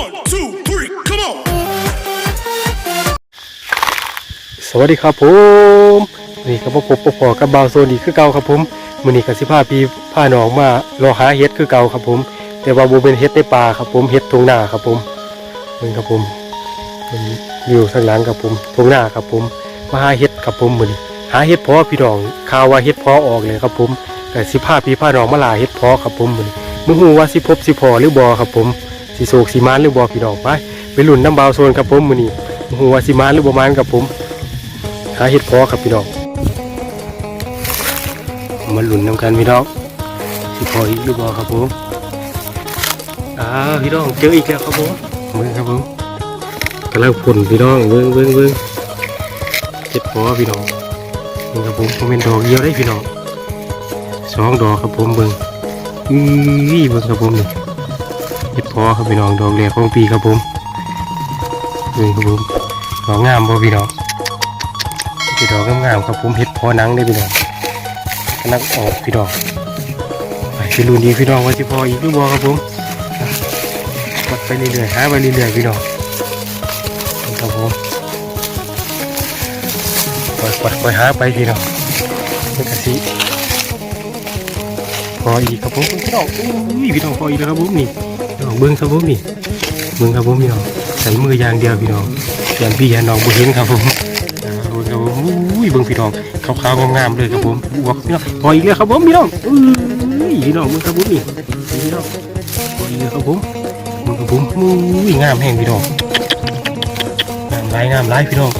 One, two, three, come on! สวัสดีครับผมนี่ก็พบพบพอกับบาวโซนอีกคือเก่าครับผมมือนี้ก็สิพาพี่พาหนองมารอหาเห็ดคือเก่าครับผม แต่ว่าบ่เป็นเห็ดในป่าครับผมเห็ดทุ่งนาครับผมนี่ครับผมมันอยู่ทางหลังครับผมทุ่งนาครับผมมาหาเห็ดครับผมมือนี้หาเห็ดเพอพี่น้องข่าวว่าเห็ดเพอออกเลยครับผมก็สิพาพี่พาหนองมาลาเห็ดเพอครับผมมือนี้บ่ฮู้ว่าสิพบสิพอหรือบ่ครับผม สิโศกสิมานหรือบ่พี่น้องไปไปหลุนน้ำบาวโซนครับผมมือนี้บ่ฮู้ว่าสิมานหรือบ่มานครับผม หาเห็ดพอครับพี่น้องมาหลุนน้ำกันพี่น้องสิพออีกหรือเปล่าครับผมอ้าพี่น้องเจออีกแล้วครับผมเบิ้งครับผมกำลังผลพี่น้องเบิ้งเบิ้งเบิ้งเห็ดพอพี่น้องนี่ครับผมผมเป็นดอกเดียวได้พี่น้องสองดอกครับผมเบิ้งอื้อเบิ้งครับผมนี่ เห็ดพอครับพี่น้องดอกแรกของปีครับผมเบิ้งครับผมดอกงามบ่พี่น้องพี่ดอกงามๆครับผมเห็ดพอนังได้พี่น้องกำลังออกพี่ดอกไปพี่รุ่นนี้พี่น้องว่าสิพออีกหรือบ่ครับผมวัดไปเรื่อยๆหาไปเรื่อยๆพี่น้องครับผมปล่อยปล่อยปล่อยหาไปพี่น้องนี่กะสิพออีกครับผมพี่น้องอุ้ยพี่น้องพออีกแล้วครับผมนี่ องเบิ้งครับผมนี่เบิ้งครับผมพี่น้องใส่มืออย่างเดียวพี่น้องยันพี่ยันน้องบ่เห็นครับผมเออเบิ่งครับผมอุ้ยเบิ่งพี่น้องขาวๆงามๆเลยครับผมบวกพี่น้องพออีกแล้วครับผมพี่น้องอุ้ยพี่น้องเบิ่งครับผมนี่พี่น้องพออีกแล้วครับผมเบิ่งครับผมอุ้ยงามแห้งพี่น้องงามหลายงามหลายพี่น้อง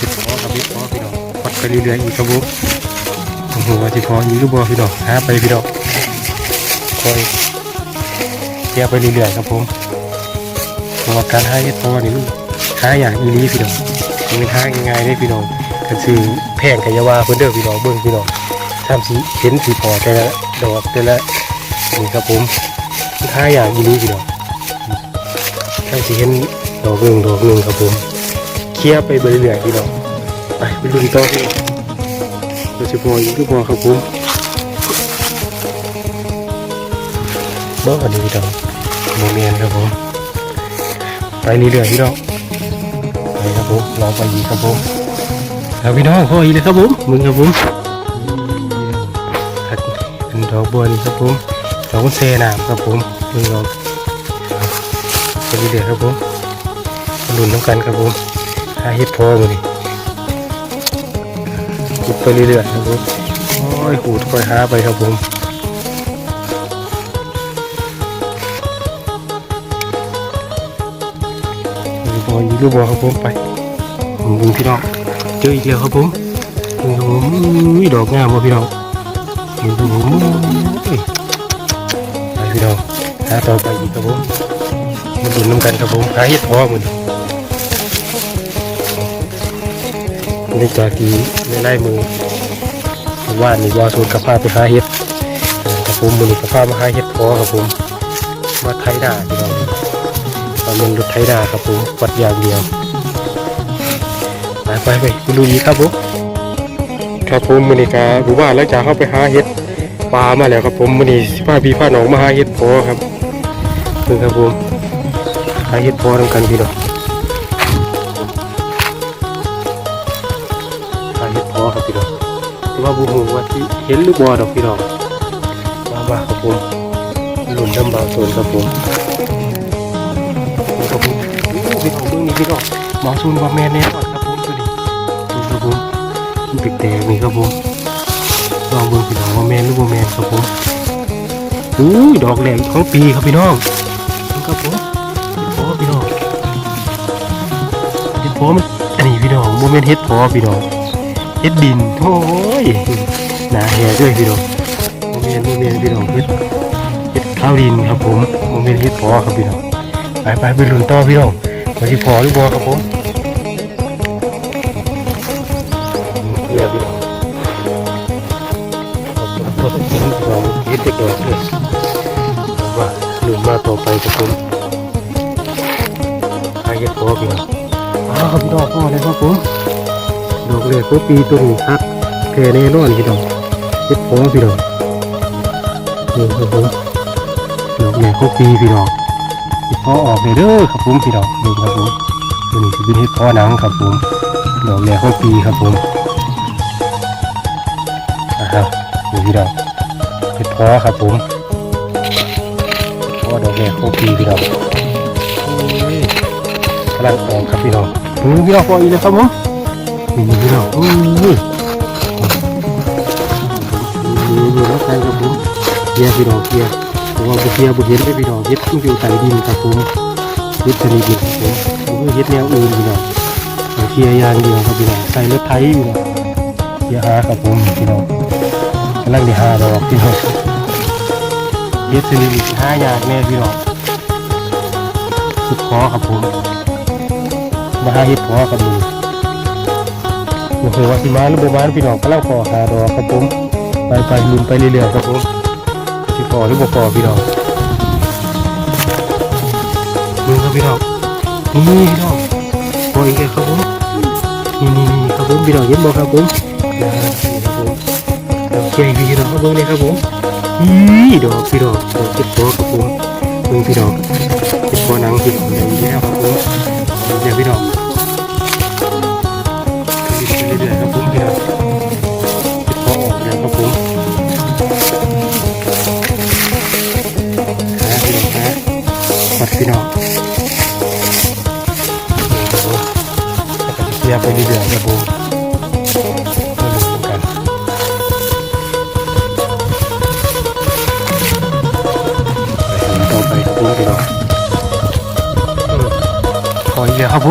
ติดพอครับติดพอพี่น้องปัดไปเรื่อยๆอีกครับผมโอ้โหว่าที่พออีกหรือบ่พี่น้องหาไปพี่น้อง คอยเที่ยวไปเรื่อยๆครับผมเพราะว่าการหาเห็ดพอนี่มันหาอย่างอีนี้พี่น้องมันเป็นหาง่ายๆได้พี่น้องก็คือแพงกะยาวาเพิ่นเด้อพี่น้องเบิ่งพี่น้องทำสีเห็นสีพอแต่ละดอกแต่ละนี่ครับผมมันหาอย่างอีนี้พี่น้องทำสีเห็นดอกหนึ่งดอกหนึ่งครับผมเคลียร์ไปเรื่อยๆพี่น้องไปไปลุ้นต่อพี่น้องเราจะพออีกหรือพอครับผม บิ่งอันนี้พี่น้องโมเมนครับผมไปเรื่อยๆพี่น้องไปครับผมลองไปอีกครับผมแล้วพี่น้องขออีกเลยครับผมมึงครับผมเป็นดอกบัวนี่ครับผมดอกเซนามครับผมมึงลองไปเรื่อยๆครับผมมาลุ้นน้ำกันครับผมหาเห็ดพอมาดิขุดไปเรื่อยๆครับผมโอ้ยขูดคอยหาไปครับผม ออีกหรือบอครับผมไปผมดึงพี่น้องเจออีกแล้วครับผมดึงครับผมอุ้ยดอกงามบ่พี่น้องดึงครับผมอุ้ยไปพี่น้องหาต่อไปอีกครับผมมาดุนน้ำกันครับผมหาเห็ดพอมันบรรยากาศดีในไร่มือว่านนี่ว่าสูนกับพาไปหาเห็ดกับผมมือกับพามาหาเห็ดพอครับผมมาไทยด่าพี่น้อง ตอนเป็นรถไถนาครับผมวัดอย่างเดียวไปไปไปไปดูอีกครับผมครับผมมือนี้กาบูว่าแล้วจากเข้าไปหาเห็ดปลามาแล้วครับผมมือนี้สิพาพี่พาน้องมาหาเห็ดพอครับเพิ่งครับผมหาเห็ดพอทำกันพี่น้องหาเห็ดพอครับพี่น้องแต่ว่าบูหูว่าที่เห็นหรือบ่ดอกพี่น้องมาว่าครับผมหลุนดำบางส่วนครับผม พี่น้องเบื้องนี้พี่น้องหมอซูนว่าแม่แน่นอนครับผมตัวนี้ดูครับผมมันแตกนี่ครับผมลองเบิ่งพี่น้องว่าแม่นหรือว่าแม่นครับผมอู้ยดอกแหลกของปีครับพี่น้องครับผมเห็ดพอพี่น้องเห็ดพอมันอันนี้พี่น้องโมเมนเห็ดพอพี่น้องเห็ดดินโอ้ยหนาแห่ด้วยพี่น้องโมเมนโมเมนพี่น้องเห็ดเห็ดข้าวดินครับผมโมเมนเห็ดพอครับพี่น้องไปไปไปลุ้นต่อพี่น้อง มาที่พอหรือบ่ครับผมเรียบพี่น้องผมก็ต้องกินพี่น้องเฮ็ดเด็กดอกเลยว่าลุ้นมาต่อไปครับผมไปเฮ็ดพอพี่น้องอ้าวครับพี่น้องพอเลยครับผมดอกเลยก็ปีตัวนี้ครับแค่แน่นอนพี่น้องเฮ็ดพอพี่น้องนี่ครับผมดอกแหล่ของปีพี่น้อง เห็ดเพอออกเลยเด้อครับผมพี่น้องเบิ่งครับผมตัวนี้จะเป็นเห็ดเพอหนังครับผมดอกแหล่ของปีครับผมนะครับนี่พี่น้องเห็ดเพอครับผมเพอดอกแหล่ของปีพี่น้องโอ้ยกำลังออกครับพี่น้องนี่พี่น้องพออีกเลยครับผมนี่พี่น้องอุ้ยมีอยู่แล้วกันครับผมเกียร์พี่น้องเกียร์เพราะ ว่าบุเกียบุเห็นได้พี่น้องเฮ็ดต้องอยู่ใต้ดินครับผมเฮ็ดชนิดดินครับผมผมเฮ็ดแนวอื่นพี่น้องเอาเกียยางเดียวครับพี่น้องใส่รถไถพี่น้องเกียหาครับผมพี่น้องกำลังได้หาดอกพี่น้องเฮ็ดชนิดดินหายากแน่พี่น้องสุดคอครับผมมาหาเฮ็ดพอครับมึงบ่เคว่าสิมาหรือบ่มาพี่น้องกำลังพอหาดอกครับผมไปไปลุนไปเรื่อยๆครับผม อหรือบ่พอพี่น้องมึงครับพี่น้องนี่พี่น้องพออีกแล้วครับผมนี่นี่นี่ครับผมพี่น้องเห็นบ่ครับผมนี่ครับผมโอเคพี่น้องครับผมนี่ครับผมนี่ดอกพี่น้องดอกเก็บตัวครับผมมึงพี่น้องเก็บตัวหนังพี่น้องได้อีกแล้วครับผมเดี๋ยวพี่น้อง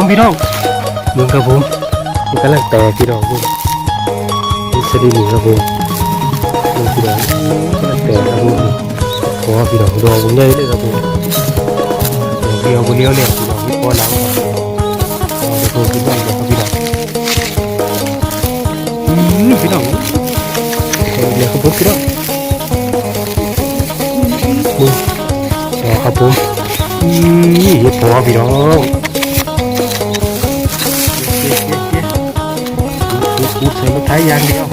ออีกแล้วครับผมพี่น้องมึงครับผมมันกำลังแตกพี่น้องมึงนี่สดีหนี่ครับผมนี่พี่น้องกำลังแต่ครับผมขอพี่น้องดอกผมใหญ่เลยครับผมดอกเดียวคนเดียวเนี่ยพี่น้องไม่พอหลังครับเอาไปโทรขึ้นบ้านเลยครับพี่น้องอืมพี่น้องเดี๋ยวครับผมพี่น้องมึงรอครับผมอืมเฮ็ดพอพี่น้อง เย้อย่างเดียว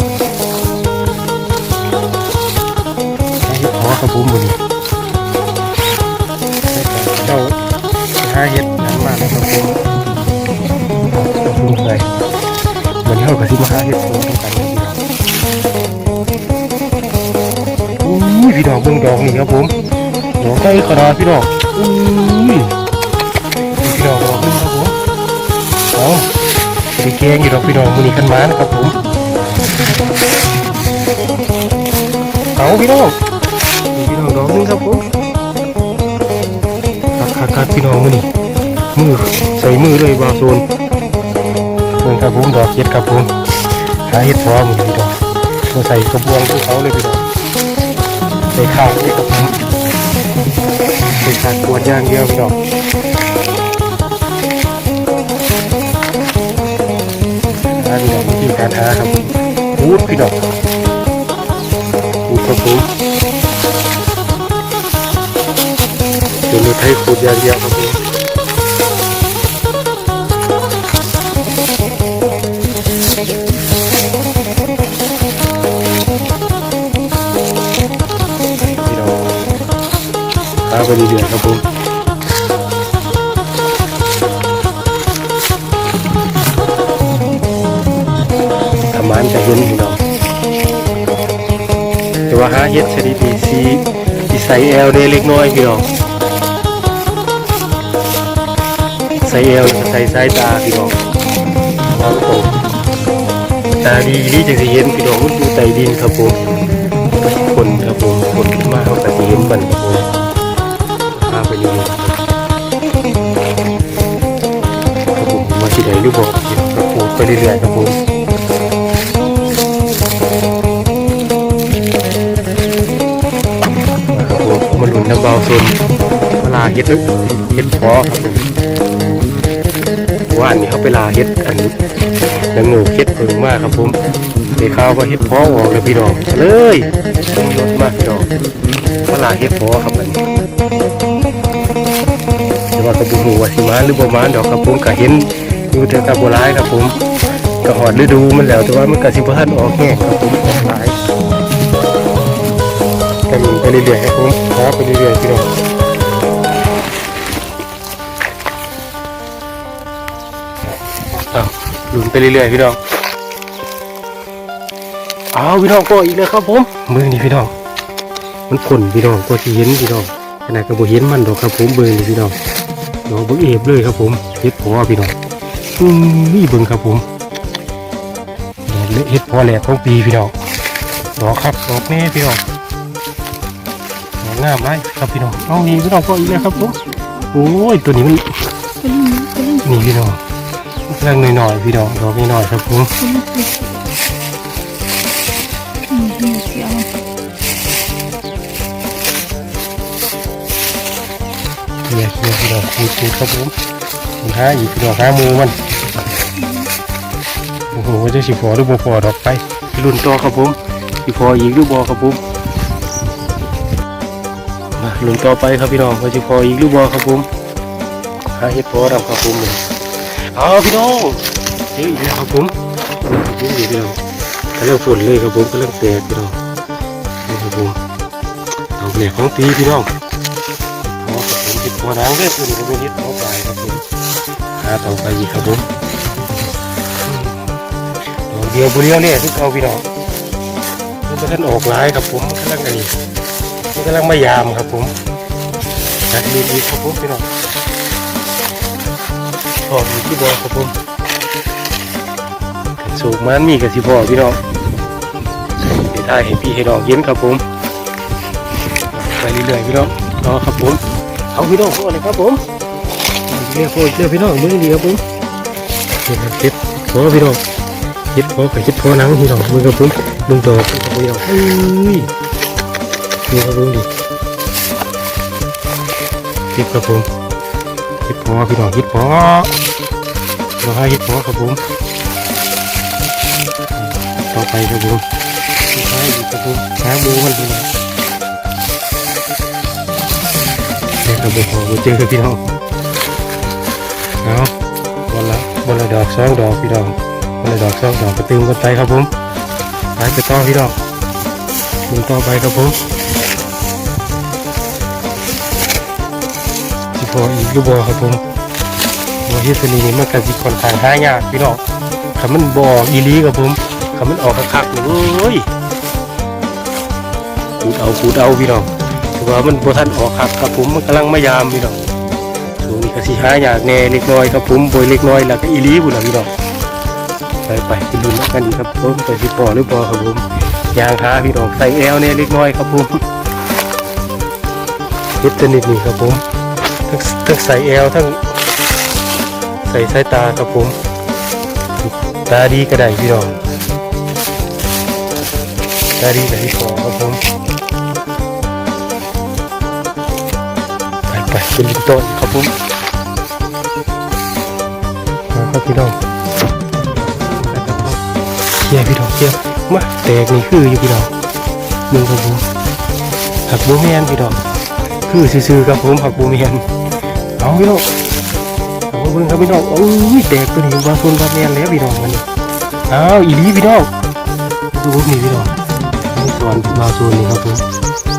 ใช้เห็ดพอครับผมบุนี้เจ้าหาเห็ดนั้นมากนะครับผมลุงไปเหมือนเขากับที่มาหาเห็ดโคนต้องกันอุ้ยพี่ดอกเบิ่งดอกนี่ครับผมดอกใกล้ขนาดพี่ดอกอุ้ยพี่ดอกดอกนึงครับผมเอาไปแกงอยู่ดอกพี่น้องมือนี้กันมานะครับผม พี่น้องนี่พี่น้องดอกนึงครับผมคักคักคักพี่น้องมือนี้มือใส่มือเลยบาโซนเบิ่งครับผมดอกเห็ดครับผมหาเห็ดพอมือนี้พี่น้องมาใส่กระบวงที่เขาเลยพี่น้องใส่ข้าวเลยครับผมใส่ขาดกวนอย่างเดียวพี่น้องหาพี่น้องวิธีการหาครับพูดพี่น้อง ครับผมเป็นรถไทยขูดอย่างเดียวครับผมพี่น้องหาไปเรื่อยๆครับผมทำมันจะเห็นพี่น้อง แต่ว่าหาเห็ดชนิดนี้สีสีใส่แอลเนี่ยเล็กน้อยพี่น้องใส่แอลใส่สายตาพี่น้องวางตรงตาดีนี่จะสิเห็นพี่น้องอยู่ใต้ดินครับผมคนครับผมคนขึ้นมาเขาก็สิเห็นมันครับผมพาไปอยู่ครับผมมาสิได้หรือบอกครับผมไปเรื่อยๆครับผม หลุนน้ำเบาโซนเวลาเฮ็ดเฮ็ดพอครับผมว่าอันนี้เขาไปลาเฮ็ดอันนี้แล้วงูเฮ็ดเพิ่งมากครับผมเดี๋ยวข้าวก็เฮ็ดพอออกแล้วพี่น้องเลยต้องรถมากพี่น้องเวลาเฮ็ดพอครับอันนี้แต่ว่ากระปุหูว่าสิมาหรือบ่มาดอกครับผมก็เห็นอยู่แต่กับโบราณครับผมก็หอดฤดูมันแล้วแต่ว่ามันก็สิบ่ทันออกแห้งครับผมออกหลาย แต่นไปเรื่อยๆครับผมขอไปเรื่อยๆพี่น้องหมุนไปเรื่อยๆพี่น้องเอาพี่น้องก็อีกแล้วครับผมเมือนี่พี่น้อง มันผลพี่น้องก็ที่เห็นพี่น้องขนาดกระโบเห็นมันดอกครับผมเบอร์นี่พี่น้องดอกเบิ้งเอฟเลยครับผมเฮ็ดพอพี่น้องนี่เบิ้งครับผมดอกเล็เห็ดพอแหลกของปีพี่น้องดอกครับดอกนี่พี่น้อง งามไรครับพี่น้องเอานี่พี่น้องก็อีกแล้วครับผมโอ้ยตัวนี้มันตัวนี้ตัวนี้นี่พี่น้องเรื่องหน่อยๆพี่น้องดอกน้อยๆครับผมอืมนี่เสียวเกี่ยเกี่ยพี่น้องคูดๆครับผมมันหาอีกพี่น้องหาหมูมันโอ้โหจะสิพอหรือบ่พอดอกไปรุ่นต่อครับผมสิพออีกหรือบ่ครับผม มารุ่นต่อไปครับพี่น้องว่าสิพออีกหรือบ่ครับผมหาเห็ดพอดำครับผมเลยเอาพี่น้องเฮ้ยอีกแล้วครับผมครับผมนี่พี่น้องกำลังฝนเลยครับผมกำลังแตกพี่น้องนี่ครับผมเอาแหลกของปีพี่น้องพอกับผมติดตัวนางเด้อตัวนี้ก็ไม่นิดเอาไปครับผมหาต่อไปอีกครับผมดอกเดียวบุเรียวเนี่ยทุกเอาพี่น้องมันก็ท่านออกหลายครับผมมันกำลังอันนี้มัน กำลังมายามครับผมจัดดีดีครับผมพี่น้องพอมีที่บอครับผมสูงมันมีกับสิพอพี่น้องไปได้ให้พี่ให้น้องเย็นครับผมไปเรื่อยๆพี่น้องรอครับผมเอาพี่น้องโคเลยครับผมเรียกโคเรียกพี่น้องมือดีครับผมเห็ดเห็ดพอพี่น้องเห็ดพอกับเห็ดพอนังพี่น้องมือครับผมมึงดอกพี่น้องเฮ้ย นี่ครับผมดิเห็ดครับผมเห็ดพอพี่น้องเห็ดพอเราให้เห็ดพอครับผมต่อไปครับผมสุดท้ายอีกครับผมหาหมูมันพี่น้องเด็กระบบของเจอพี่น้องเอาวันละวันละดอกสองดอกพี่น้องวันละดอกสองดอกกระตืมกันไปครับผมไปไปต่อพี่น้องมึงต่อไปครับผม พออีกลูกบอครับผมบอเฮสนีนี่มันกันสิค่อนข้างหายากพี่น้องคำมันบออีหลีครับผมคำมันออกคักๆเลยขูดเอาขูดเอาพี่น้องถือว่ามันบ่ทันออกคับครับผมมันกำลังมายามพี่น้องช่วงนี้ก็สิหาอยากแน่เล็กน้อยครับผมบอยเล็กน้อยแล้วก็อีหลีบุญละพี่น้องไปไปไปลุ้นกันดีครับผมไปสิปอหรือปอครับผมยางหาพี่น้องใส่แอลแหน่เล็กน้อยครับผมเฮ็ดชนิดนี้ครับผม ทั้งทั้งใส่แอลทั้งใส่สายตาครับผม ตาดีก็ได้พี่น้องตาดีก็ที่ปอครับผมไปไปเป็นลิงโต้นครับผมครับพี่น้องเชียร์พี่น้องเชียร์มาแตกนี่คืออยู่พี่น้องมึงครับผมหักบูเมีนพี่น้องคือซื่อๆครับผมหักบูเมีน เอาพี่น้องเอาเบิ่งครับพี่น้องโอ้ยแตกตัวนี้บางคนบางแมนแล้วพี่น้องมันนี่อ้าวอีลีพี่น้องดูนี่พี่น้องนี่สวนบาโซนนี่ครับผม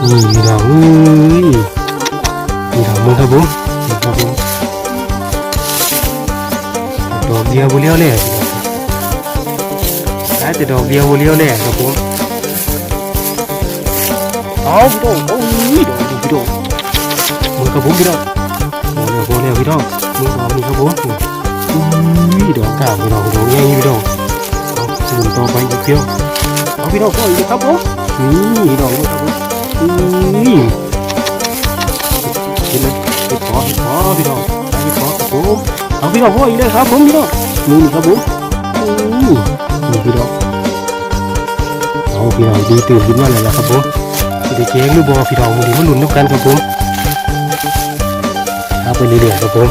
นี่พี่น้องเอ้ยนี่ครับมึงครับผมครับผมดอกเดียวบุเลี้ยวเลยได้แต่ดอกเดียวบุเลี้ยวเลยครับผมเอาพี่น้องโอ้ยดอกพี่น้องมึงครับผมพี่น้อง โอ้เนี่ยโอ้เนี่ยพี่น้องมึงดอกนี้ครับผมอุ้ยดอกกาพี่น้องดอกใหญ่พี่น้องเอาสูงต่อไปอีกเดียวเอาพี่น้องก็อีกครับผมนี่ดอกครับผมอุ้ยกินเลยไปขอไปขอพี่น้องไปขอครับผมเอาพี่น้องพ่ออีกเลยครับผมพี่น้องนี่ครับผมนี่พี่น้องเอาพี่น้องดีตื่นขึ้นมาเลยนะครับผมสิได้เก่งหรือบอพี่น้องวันนี้มาลุ้นน้ำกันครับผม ไปเรื่อยๆครับผม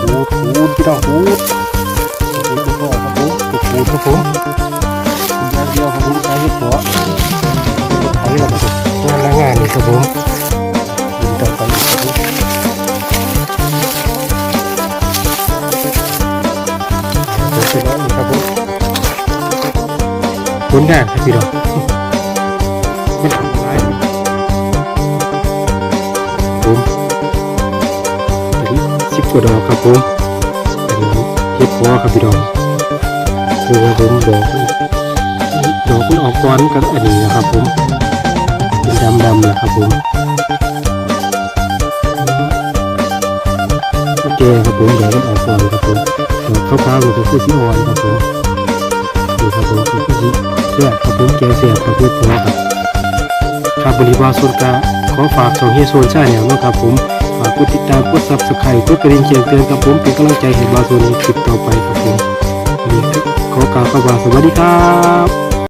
ขูดขูพี่น้องขูดขูดขูดครับผมขูดครับผมงานเดียวครับผมใช้เห็ดหัวใช้แล้วครับงานละงานนี่ครับผม นแดงครับพี่น้องไม่นร้ายผมอันนี้สิบตัวดอกครับผมอันนี้เฮ็ดพอครับพี่น้องคือว่าผมดอกดอกมันออกก้อนกันอันนี้นะครับผมเป็นดำๆนะครับผมโอเคครับผมดี๋มันออกก่อนครับผมเดี๋ข้าวๆมันจะคือสีอ่อนครับผมดูครับผม por favor. ขอสีเสียบครับผมแกงเสียบครับเพื่อพอครับครับบริวารส่วนกาขอฝากสองเฮียโซนชาแนลนะครับผมฝากกดติดตามกดซับสไครต์กดกระดิ่งแจ้งเตือนกับผมเป็นกำลังใจให้บาโซนในคลิปต่อไปครับผมขอกล่าวคำว่าสวัสดีครับ